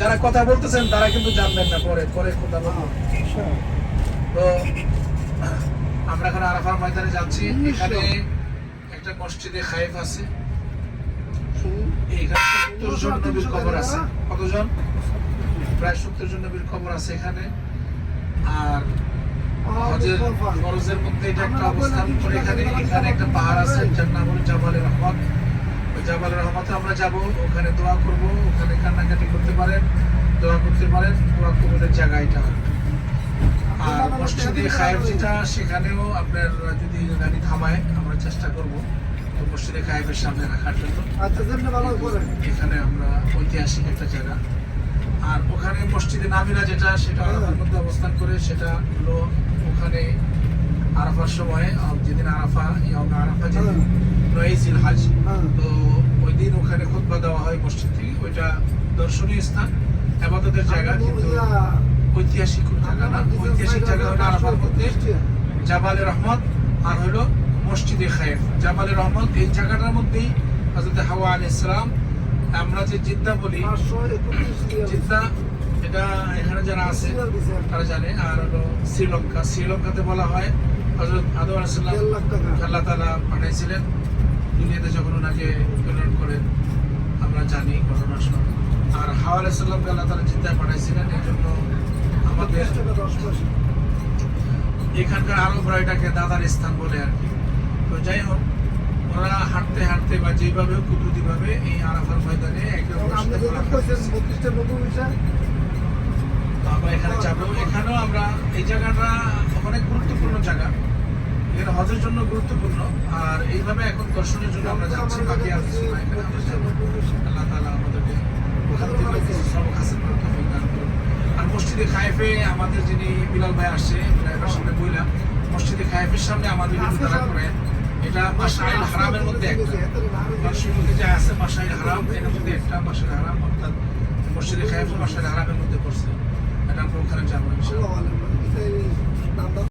যারা কথা বলতেছেন, তারা কিন্তু জানবেন না। পরে পরে কথা বলব। তো, আমরা এখন আরাফার ময়দানে যাচ্ছি। এখানে একটা মসজিদে খাইফ আছে। এখানে কতজন? প্রায় সত্তর জন নবীর কবর আছে এখানে। আর হজের মধ্যে এটা একটা অবস্থান। করে এখানে এখানে একটা পাহাড় আছে যার নাম হলো জাবালে রহমত। ওই জাবালে রহমতে আমরা যাব ওখানে দোয়া করব ওখানে কান্নাকাটি করতে পারেন দোয়া করতে পারেন দোয়া কবুলের জায়গা এটা। আর মসজিদে খায়ের যেটা সেখানেও আপনার যদি গাড়ি থামায় আমরা চেষ্টা করব। মসজিদে খায়েবের সামনে রাখার জন্য। আচ্ছা এখানে আমরা ঐতিহাসিক একটা জায়গা। আর ওখানে মসজিদে নামিরা যেটা সেটা আরাফার মধ্যে অবস্থান করে সেটা হলো ওখানে আরাফার সময় যেদিন আরাফা আরাফা যেদিন নয়েজিল হাজ হ্যাঁ। তো ওই দিন ওখানে খুতবা দেওয়া হয় মসজিদ থেকে। ওইটা দর্শনীয় স্থান আবাদতের জায়গা কিন্তু ঐতিহাসিক জায়গা না। ঐতিহাসিক জায়গা হলো আরাফার মধ্যে জাবালে রহমত আর হলো মসজিদে খায়েফ। জাবালে রহমত এই জায়গাটার মধ্যেই হজরত হাওয়া আলী ইসলাম আমরা যে জিদ্দা বলি জিদ্দা এটা এখানে যারা আছে তারা জানে। আর হলো শ্রীলঙ্কা। শ্রীলঙ্কাতে বলা হয় হজরত আদম আলাইসাল্লাম আল্লাহ তালা পাঠাইছিলেন। দুনিয়াতে যখন ওনাকে প্রেরণ করেন আমরা জানি ঘটনা শোনা আর হাওয়া আলাইসাল্লামকে আল্লাহ তালা জিদ্দায় পাঠাইছিলেন এই জন্য আমাদের এখানকার আরবরা এটাকে দাদার স্থান বলে আর কি। তো যাই হোক ওরা হাঁটতে হাঁটতে বা যেভাবে কুদরতি ভাবে এই আরাফার ময়দানে একে অপরের সাথে আমরা এখানে যাব। এখানেও আমরা এই জায়গাটা অনেক গুরুত্বপূর্ণ জায়গা। এখানে হজের জন্য গুরুত্বপূর্ণ। আর এইভাবে এখন দর্শনের জন্য আমরা যাচ্ছি, বাকি আর কিছু আল্লাহ তালা আমাদেরকে। আর মসজিদে খাইফে আমাদের যিনি বিলাল ভাই আসছে ড্রাইভার সামনে বললাম মসজিদে খাইফের সামনে আমাদের তারা করে। এটা মাসাইল হারামের মধ্যে একটা। মানুষের যা আছে মাসাইল হারাম, এর মধ্যে একটা মাসাইল হারাম, অর্থাৎ মসজিদে খাইফ মাসাইল হারামের মধ্যে পড়ছে। এটা আমরা ওখানে যাব ইনশাআল্লাহ ভালো